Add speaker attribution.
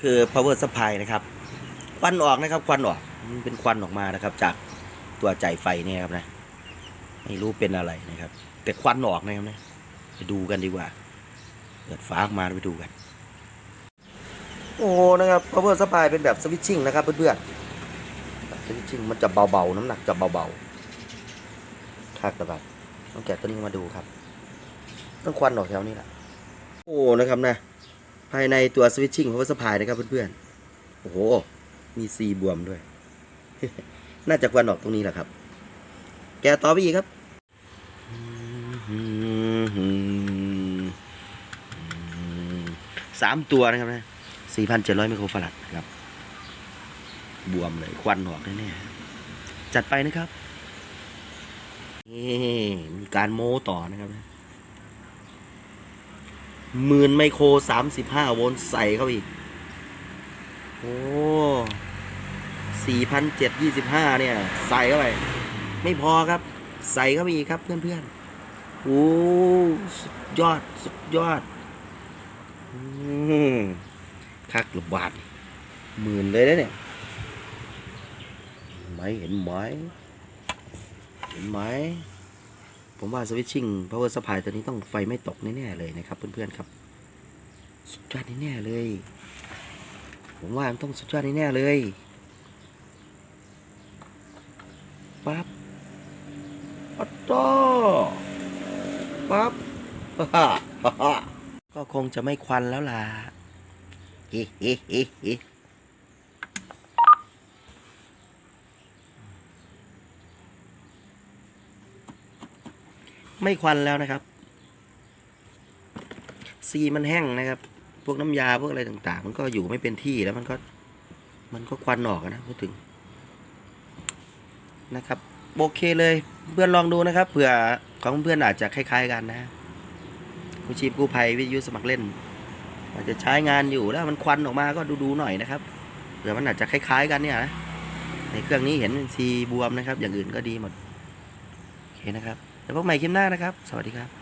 Speaker 1: คือ power supply นะครับ ควันออกนะครับ ควันออกมันเป็นควันออกมานะครับ จากตัวจ่ายไฟเนี่ยครับนะ ไม่รู้เป็นอะไรนะครับ แต่ควันออกนะครับนะไปดูกันดีกว่าเปิดฝาออกมาไปดูกัน โอ้นะครับ power supply เป็นแบบสวิตชิ่งนะครับเพื่อนๆสวิตชิ่งมันจะเบาๆน้ำหนักจะเบาๆคักระบาดต้องแกะตัวนี้มาดูครับ ต้องควันออกแถวนี้แหละโอ้นะครับนะายในตัวสวิตชิ่ง power supply นะครับเพื่อนๆ โอ้โห มีซีบวมด้วย น่าจะควันออกตรงนี้แหละครับ แกต่อไปอีกครับสามตัวนะครับนะสี่พันเจ็ดร้อยไมโครฟารัดครับ บวมเลย ควันออกแน่ๆจัดไปนะครับนี่มีการโม้ต่อนะครับนะ หมื่นไมโครสามสิบห้าโวลต์ใส่เข้าไปอีก โอ้สี่พันเจ็ดยี่สิบห้าเนี่ย ใส่เข้าไป ไม่พอครับ ใส่เข้าไปอีกครับเพื่อนๆโอ้สุดยอด สุดยอดคักหรือบาทหมื่นเลยนะเนี่ยไหมเห็นไหมเห็นไหม ผมว่าสวิตชิ่ง power supply ตัวนี้ต้องไฟไม่ตกแน่ๆเลยนะครับ เพื่อนๆครับสุดยอดแน่ๆเลย ผมว่ามันต้องสุดยอดแน่ๆเลยปั๊บปัตโตปั๊บก็คงจะไม่ควันแล้วล่ะเฮ้เฮ้เฮ้ ไม่ควันแล้วนะครับ ซีมันแห้งนะครับ พวกน้ำยาพวกอะไรต่าง ๆ มันก็อยู่ไม่เป็นที่แล้วมันก็ มันก็ควันออกนะพูดถึงนะครับโอเคเลยเพื่อนลองดูนะครับเผื่อของเพื่อนอาจจะคล้าย ๆ กันนะกู้ชีพกู้ภัยวิทยุสมัครเล่นอาจจะใช้งานอยู่แล้วมันควันออกมาก็ดูๆหน่อยนะครับเผื่อมันอาจจะคล้าย ๆ กันเนี่ยนะในเครื่องนี้เห็นเป็นซีบวมนะครับ อย่างอื่นก็ดีหมดโอเคนะครับ แล้วพบใหม่คลิปหน้านะครับ สวัสดีครับ